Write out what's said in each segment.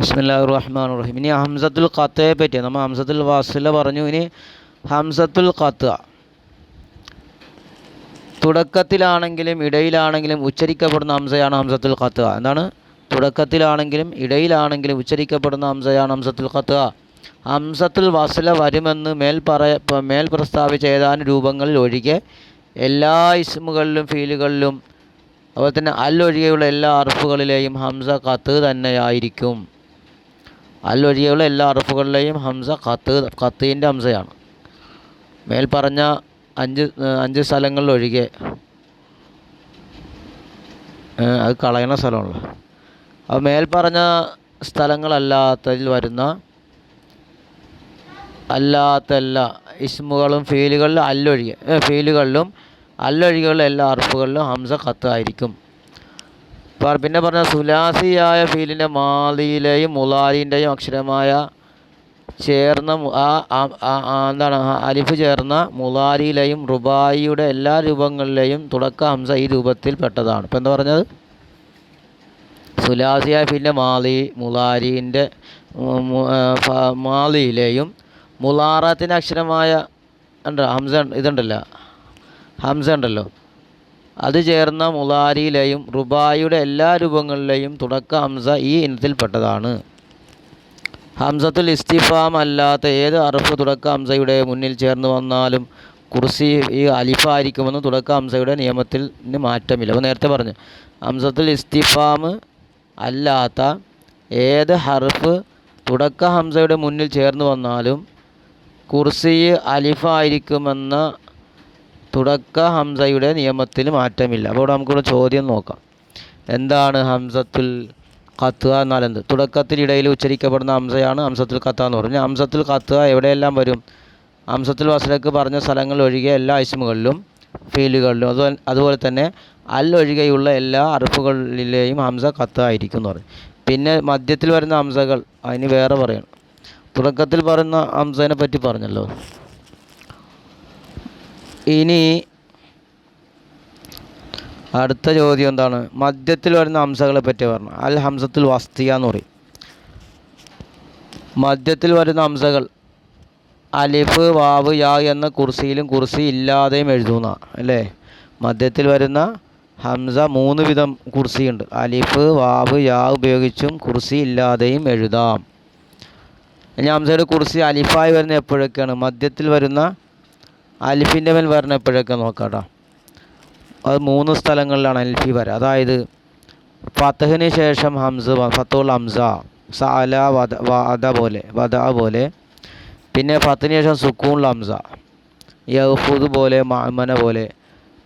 ബിസ്മില്ലാ റഹ്മാൻ റഹീം ഇനി ഹംസത്തുൽ ഖത്തയെ പറ്റി നമ്മൾ ഹംസത്തുൽ വാസില പറഞ്ഞു. ഇനി ഹംസത്തുൽ ഖത്ത. തുടക്കത്തിലാണെങ്കിലും ഇടയിലാണെങ്കിലും ഉച്ചരിക്കപ്പെടുന്ന ഹംസയാണ് ഹംസത്തുൽ ഖത്ത. എന്താണ്? തുടക്കത്തിലാണെങ്കിലും ഇടയിലാണെങ്കിലും ഉച്ചരിക്കപ്പെടുന്ന ഹംസയാണ് ഹംസത്തുൽ ഖത്ത. ഹംസത്തുൽ വാസില വരുമെന്ന് മേൽ പറയ മേൽ പ്രസ്താവിച്ച ഏതാനും രൂപങ്ങളിൽ ഒഴികെ എല്ലാ ഇസ്മുകളിലും ഫീലുകളിലും അതുപോലെ തന്നെ അല്ലൊഴികെയുള്ള എല്ലാ അറഫുകളിലെയും ഹംസ കത്ത് തന്നെയായിരിക്കും. അൽ ഒഴികെയുള്ള എല്ലാ അറഫുകളിലെയും ഹംസ ഖത്ത് ഖത്തീന്റെ ഹംസയാണ്. മേൽപ്പറഞ്ഞ പറഞ്ഞ അഞ്ച് അഞ്ച് സ്ഥലങ്ങളിലൊഴികെ അത് കളയണ സ്ഥലമുള്ള അപ്പോൾ മേൽപ്പറഞ്ഞ പറഞ്ഞ സ്ഥലങ്ങളല്ലാത്തതിൽ വരുന്ന അല്ലാത്ത എല്ലാ ഇസ്മുകളും ഫീലുകളിലും അല്ലൊഴികെ ഫീലുകളിലും അല്ലൊഴികെയുള്ള എല്ലാ അറഫുകളിലും ഹംസ ഖത്ത് ആയിരിക്കും. പിന്നെ പറഞ്ഞ സുലാസിയായ ഫീലിന്റെ മാതിയിലെയും മുലാലിന്റെയും അക്ഷരമായ ചേർന്ന എന്താണ് അലിഫ് ചേർന്ന മുലാരിയിലെയും റുബായിയുടെ എല്ലാ രൂപങ്ങളിലെയും തുടക്ക ഹംസ ഈ രൂപത്തിൽ പെട്ടതാണ്. ഇപ്പം എന്താ പറഞ്ഞത്? സുലാസിയായ ഫീലിന്റെ മാലി മുലാരിന്റെ മാലിയിലെയും മുലാറത്തിന്റെ അക്ഷരമായ ഉണ്ട് ഹംസ ഇതുണ്ടല്ലോ ഹംസ ഉണ്ടല്ലോ. അത് ചേർന്ന മുലാരിയിലെയും റുബായിയുടെ എല്ലാ രൂപങ്ങളിലെയും തുടക്ക ഹംസ ഈ ഇനത്തിൽപ്പെട്ടതാണ് ഹംസത്തുൽ ഇസ്തിഫാം അല്ലാത്ത ഏത് അറഫ് തുടക്ക ഹംസയുടെ മുന്നിൽ ചേർന്ന് വന്നാലും കുർസി ഈ അലിഫായിരിക്കുമെന്ന് തുടക്ക ഹംസയുടെ നിയമത്തിൽ മാറ്റമില്ല. അപ്പോൾ നേരത്തെ പറഞ്ഞു ഹംസത്തുൽ ഇസ്തിഫാം അല്ലാത്ത ഏത് ഹർഫ് തുടക്ക ഹംസയുടെ മുന്നിൽ ചേർന്ന് വന്നാലും കുർസി അലിഫായിരിക്കുമെന്ന തുടക്ക ഹംസയുടെ നിയമത്തിൽ മാറ്റമില്ല. അപ്പോൾ ഇവിടെ നമുക്കിവിടെ ചോദ്യം നോക്കാം. എന്താണ് ഹംസത്തുൽ കത്തുക എന്നാൽ എന്ത് തുടക്കത്തിൽ ഇടയിൽ ഉച്ചരിക്കപ്പെടുന്ന ഹംസയാണ് ഹംസത്തുൽ കത്ത എന്ന് പറഞ്ഞാൽ ഹംസത്തുൽ കത്തുക എവിടെയെല്ലാം വരും? ഹംസത്തുൽ വസലക്ക് പറഞ്ഞ സ്ഥലങ്ങൾ ഒഴികെ എല്ലാ ഇസ്മുകളിലും ഫീലുകളിലും അതുപോലെ അതുപോലെ തന്നെ അൽ ഒഴികെയുള്ള എല്ലാ അറഫുകളിലെയും ഹംസ ഖത്ത ആയിരിക്കും എന്ന് പറഞ്ഞു പിന്നെ മധ്യത്തിൽ വരുന്ന ഹംസകൾ അതിന് വേറെ പറയണം. തുടക്കത്തിൽ പറയുന്ന ഹംസനെ പറ്റി പറഞ്ഞല്ലോ. ഇനി അടുത്ത ചോദ്യം എന്താണ്? മദ്യത്തിൽ വരുന്ന ഹംസകളെ പറ്റി പറഞ്ഞു. അൽ ഹംസത്തിൽ വസ്തിയ എന്ന് പറയും. മദ്യത്തിൽ വരുന്ന ഹംസകൾ അലിഫ് വാവ് യാ എന്ന കുർസിയിലും കുർസി ഇല്ലാതെയും എഴുതുന്ന അല്ലേ? മദ്യത്തിൽ വരുന്ന ഹംസ മൂന്ന് വിധം കുർസിയുണ്ട്. അലിഫ് വാവ് യാ ഉപയോഗിച്ചും കുർസി ഇല്ലാതെയും എഴുതാം. ഇനി ഹംസയുടെ കുർസി അലിഫായി വരുന്ന എപ്പോഴൊക്കെയാണ്? മദ്യത്തിൽ വരുന്ന അലിഫിന്റെ മേൽ വരുന്ന എപ്പോഴൊക്കെ നോക്കാട്ടോ. അത് മൂന്ന് സ്ഥലങ്ങളിലാണ് അൽഫി വര. അതായത് ഫത്തഹിന് ശേഷം ഹംസ ഫത്തുൽ ഹംസ സഅല വദ വദ പോലെ വദ പോലെ. പിന്നെ ഫത്തിന് ശേഷം സുക്കൂൺ ഹംസ യഹ്ഫുദ് പോലെ മാമന പോലെ.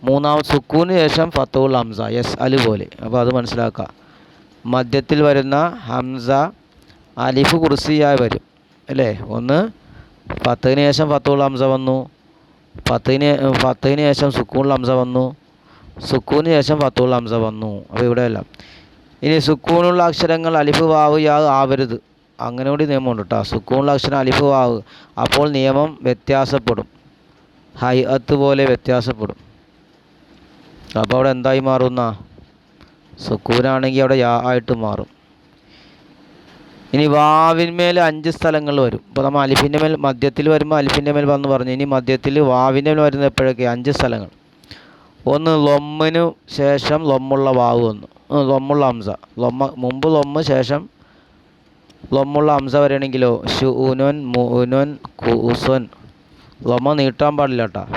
മൂന്നാമത് സുക്കൂന് ശേഷം ഫത്തുൽ ഹംസ യസ് അലു പോലെ. അപ്പോൾ അത് മനസ്സിലാക്കുക മധ്യത്തിൽ വരുന്ന ഹംസ അലിഫ് കുർസിയായി വരും. അല്ലേ? ഒന്ന് ഫത്തഹിന് ശേഷം ഫത്തുൽ ഹംസ വന്നു. ഫത്തിന് ഫത്തഹിന് ശേഷം സുക്കൂൺ ഹംസ വന്നു. സുക്കൂന് ശേഷം ഫത്തുൽ ഹംസ വന്നു. അപ്പോൾ ഇവിടെ എല്ലാം. ഇനി സുക്കൂണുള്ള അക്ഷരങ്ങൾ അലിഫ് വാവ് യാ ആവരുത്. അങ്ങനെ കൂടി നിയമമുണ്ട് കേട്ടോ. സുക്കൂണുള്ള അക്ഷരം അലിഫ് വാവ്. അപ്പോൾ നിയമം വ്യത്യാസപ്പെടും. ഹൈ അത്ത് പോലെ വ്യത്യാസപ്പെടും. അപ്പോൾ അവിടെ എന്തായി മാറുന്ന സുക്കൂനാണെങ്കിൽ അവിടെ യാ ആയിട്ട് മാറും. ഇനി വാവിന്മേൽ അഞ്ച് സ്ഥലങ്ങൾ വരും. ഇപ്പോൾ നമ്മൾ അലിഫിന്റെ മേൽ മദ്യത്തിൽ വരുമ്പോൾ അലിഫിന്റെ മേൽ വന്ന് പറഞ്ഞു. ഇനി മദ്യത്തിൽ വാവിന്റെ മേൽ വരുന്ന എപ്പോഴൊക്കെ അഞ്ച് സ്ഥലങ്ങൾ. ഒന്ന് ലൊമ്മിന് ശേഷം ലൊമ്മുള്ള വാവ് വന്നു. ലൊമ്മുള്ള ഹംസ. ലൊമ്മ മുമ്പ് ലൊമ്മ് ശേഷം ലൊമ്മുള്ള ഹംസ വരികയാണെങ്കിലോ? ഷുനുൻ മുനോൻ കുസോൻ ലൊമ്മ നീട്ടാൻ പാടില്ല കേട്ടോ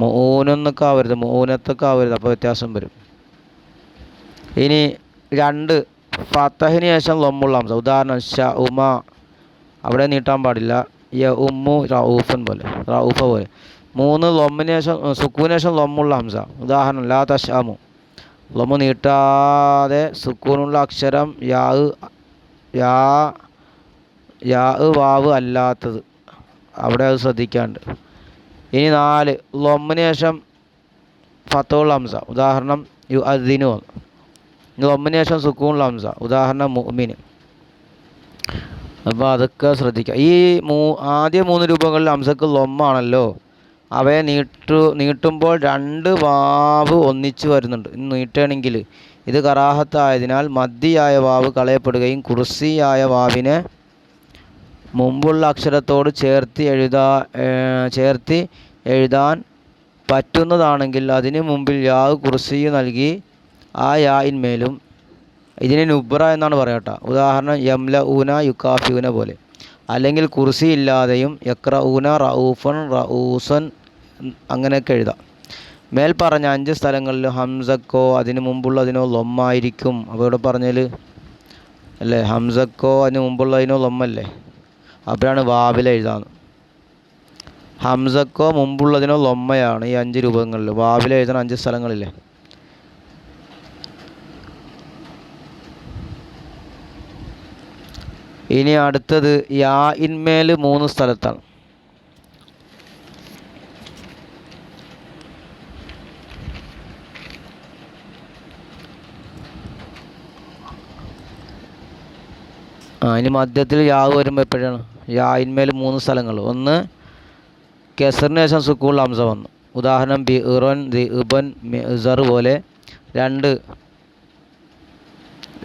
മൂനൊന്നൊക്കെ ആവരുത്. മൂനത്തൊക്കെ ആവരുത്. അപ്പോൾ വ്യത്യാസം വരും. ഇനി രണ്ട് ഫത്തഹിന് ശേഷം ലൊമ്മുള്ള ഹംസ. ഉദാഹരണം ഷ ഉമ. അവിടെ നീട്ടാൻ പാടില്ല. യ ഉമ്മു റഊഫൻ പോലെ. റഊഫ പോലെ. മൂന്ന് ലൊമ്മിന് ശേഷം സുക്കൂന് ശേഷം ലൊമ്മുള്ള ഹംസ. ഉദാഹരണം ലാ തഷാമു ലൊമ്മു നീട്ടാതെ സുക്കൂനുള്ള അക്ഷരം യാ യാ യാ വാവ് അല്ലാത്തത്. അവിടെ അത് ശ്രദ്ധിക്കാണ്ട്. ഇനി നാല് ലൊമ്മിന് ശേഷം ഫത്തോൾ ഹംസ. ഉദാഹരണം യു അദിനു ലൊമ്മിന് ശേഷം സുക്കൂൺ ഹംസ ഉദാഹരണം മുഅ്മിന്. അപ്പോൾ അതൊക്കെ ശ്രദ്ധിക്കുക ഈ മൂ ആദ്യ മൂന്ന് രൂപങ്ങളിൽ ഹംസക്ക് ലൊമ്മാണല്ലോ. അവയെ നീട്ടു നീട്ടുമ്പോൾ രണ്ട് വാവ് ഒന്നിച്ചു വരുന്നുണ്ട്. നീട്ടണമെങ്കിൽ ഇത് കറാഹത്തായതിനാൽ മദ്ദിയായ വാവ് കളയപ്പെടുകയും കുർസിയായ വാവിനെ മുമ്പുള്ള അക്ഷരത്തോട് ചേർത്തി എഴുതാ ചേർത്തി എഴുതാൻ പറ്റുന്നതാണെങ്കിൽ അതിന് മുമ്പിൽ യാവ് കുർസി നൽകി ആ യായിന്മേലും ഇതിനെ നുബ്ര എന്നാണ് പറയട്ടോ. ഉദാഹരണം യംല ഊന യുക്കാഫിയൂന പോലെ. അല്ലെങ്കിൽ കുർസി ഇല്ലാതെയും യക്ര ഊന റഊഫൻ റഊസൻ അങ്ങനെയൊക്കെ എഴുതാം. മേൽ പറഞ്ഞ അഞ്ച് സ്ഥലങ്ങളിൽ ഹംസക്കോ അതിന് മുമ്പുള്ളതിനോ ലൊമ്മായിരിക്കും. അപ്പോൾ ഇവിടെ പറഞ്ഞാൽ അല്ലേ? ഹംസക്കോ അതിന് മുമ്പുള്ളതിനോ ലൊമ്മല്ലേ? അപ്പോഴാണ് വാവിൽ എഴുതാന്ന്. ഹംസക്കോ മുമ്പുള്ളതിനോ ലൊമ്മയാണ് ഈ അഞ്ച് രൂപങ്ങളിൽ വാവിൽ എഴുതുന്ന അഞ്ച് സ്ഥലങ്ങളില്ലേ? ഇനി അടുത്തത് യാ ഇൻമേൽ മൂന്ന് സ്ഥലത്താണ്. ആ ഇനി മധ്യത്തിൽ യാവ് വരുമ്പോൾ എപ്പോഴാണ്? യായിന്മേൽ മൂന്ന് സ്ഥലങ്ങൾ ഒന്ന് കെസറിന് ശേഷം സുക്കൂൾ അംസ വന്നു. ഉദാഹരണം ബി ഇറോൻ ദി ഇബൻ മിസർ പോലെ രണ്ട്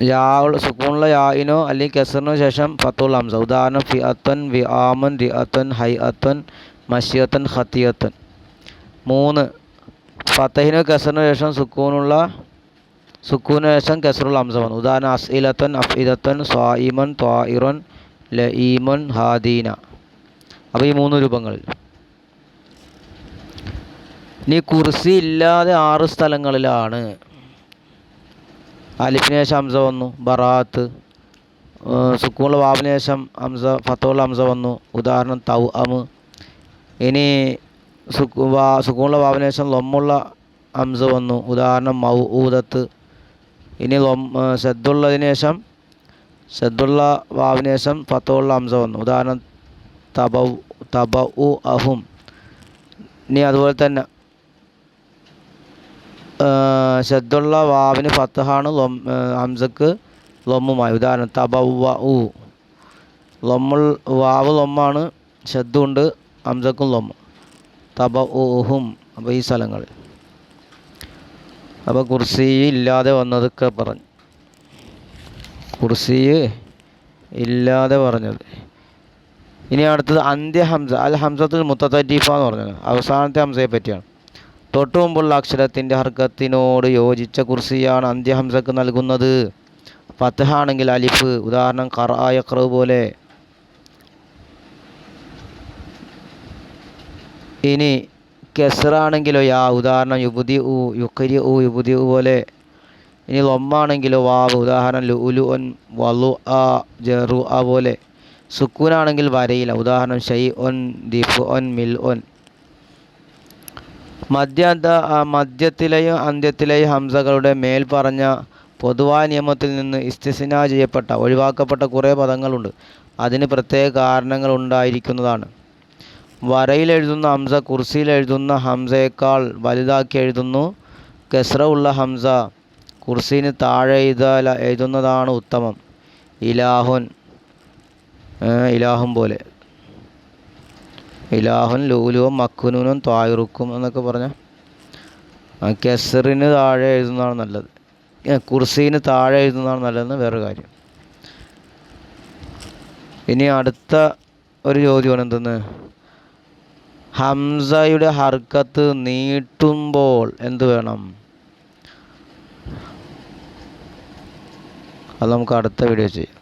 യാ സുക്കൂണുള്ള യായിനോ അല്ലെങ്കിൽ കെസറിനോ ശേഷം ഫത്തുൽ അംസ ഉദാഹരണം ഫി അത്തൻ വി ആമൻ രി അത്തൻ ഹൈ അത്തൻ മഷിയത്തൻ ഹത്തിയത്തൻ മൂന്ന് ഫത്തഹിനോ കെസറിനോ ശേഷം സുക്കൂണുള്ള സുക്കൂന് ശേഷം കെസറുൽ അംസ വന്നു. ഉദാഹരണം അസ്ഇലത്തൻ അഫ്ഇദത്തൻ സ്വായിമൻ ത്വായിറൻ ലഈമൻ ഹാദീന. അപ്പോൾ ഈ മൂന്ന് രൂപങ്ങൾ. ഇനി കുർസി ഇല്ലാതെ ആറ് സ്ഥലങ്ങളിലാണ് അലിഫിന് ശേഷം ഹംസ വന്നു ബറാത്ത് സുക്കൂണുള്ള വാവിന് ശേഷം ഹംസ ഫത്തോള്ള ഹംസ വന്നു ഉദാഹരണം തൗ അമ് ഇനി സുക്കു വാ സുക്കൂണുള്ള വാവിന് ശേഷം ലൊമ്മുള്ള ഹംസ വന്നു ഉദാഹരണം മൗ ഊദത്ത് ഇനി ലൊം ശ്രദ്ധുള്ളതിന് ശേഷം ശ്രദ്ധുള്ള വാവിന് ശേഷം ഫത്തോള്ള ഹംസ വന്നു ഉദാഹരണം തബ തബ ഉ അഹും. ഇനി അതുപോലെ തന്നെ ഷദ്ദുള്ള വാവിന് ഫത്തഹാണ് ഹംസക്ക് ലൊമ്മുമായി. ഉദാഹരണം തബവ ഉ ലൊമ്മുൾ വാവ് ലൊമ്മാണ് ഷദ്ദുണ്ട് ഹംസക്കും ലൊമ്മ തബ ഉഹും അപ്പോൾ ഈ സ്ഥലങ്ങൾ. അപ്പോൾ കുർസി ഇല്ലാതെ വന്നതൊക്കെ പറഞ്ഞു. കുർസി ഇല്ലാതെ പറഞ്ഞത്. ഇനി അടുത്തത് അന്ത്യ ഹംസ. അൽ ഹംസത്തുൽ മുത്തത്തീഫ എന്ന് പറഞ്ഞത് അവസാനത്തെ ഹംസയെ പറ്റിയാണ്. തൊട്ടു മുമ്പുള്ള അക്ഷരത്തിന്റെ ഹർക്കത്തിനോട് യോജിച്ച കുർസിയാണ് അന്ത്യഹംസക്ക് നൽകുന്നത്. ഫത്തഹാണെങ്കിൽ അലിഫ് ഉദാഹരണം ഖറായ യഖ്റ പോലെ. ഇനി കെസറാണെങ്കിലോ യാ ഉദാഹരണം യുബുദി ഉ യുക്കരി ഉ യുബുദി ഉ പോലെ. ഇനി ലൊമ്മാണെങ്കിലോ വാവ് ഉദാഹരണം ലുലു ഒൻ വലു ആ ജറു ആ പോലെ. സുക്കൂനാണെങ്കിൽ വരയില്ല ഉദാഹരണം ഷൈ ഒൻ ദിഫ് ഒൻ മിൽ ഒൻ മധ്യാന്ത മധ്യത്തിലെയും അന്ത്യത്തിലെയും ഹംസകളുടെ മേൽ പറഞ്ഞ പൊതുവായ നിയമത്തിൽ നിന്ന് ഇസ്തിസിന ചെയ്യപ്പെട്ട ഒഴിവാക്കപ്പെട്ട കുറേ പദങ്ങളുണ്ട്. അതിന് പ്രത്യേക കാരണങ്ങൾ ഉണ്ടായിരിക്കുന്നതാണ്. വരയിൽ എഴുതുന്ന ഹംസ കുർസിയിൽ എഴുതുന്ന ഹംസയേക്കാൾ വലുതാക്കി എഴുതുന്നു. കെസ്ര ഉള്ള ഹംസ കുർസീന് താഴെ എഴുതാല എഴുതുന്നതാണ് ഉത്തമം. ഇലാഹുൻ ഇലാഹും പോലെ. ഇലാഹുൻ ലൂലുവും മക്കുനൂനും തായുറുക്കും എന്നൊക്കെ പറഞ്ഞ. കെസറിന് താഴെ എഴുതുന്നതാണ് നല്ലത്. കുർസീന് താഴെ എഴുതുന്നതാണ് നല്ലതെന്ന് വേറെ കാര്യം. ഇനി അടുത്ത ഒരു ചോദ്യമാണ് എന്തെന്ന്? ഹംസയുടെ ഹർക്കത്ത് നീട്ടുമ്പോൾ എന്ത് വേണം? അത് നമുക്ക് അടുത്ത വീഡിയോ ചെയ്യാം.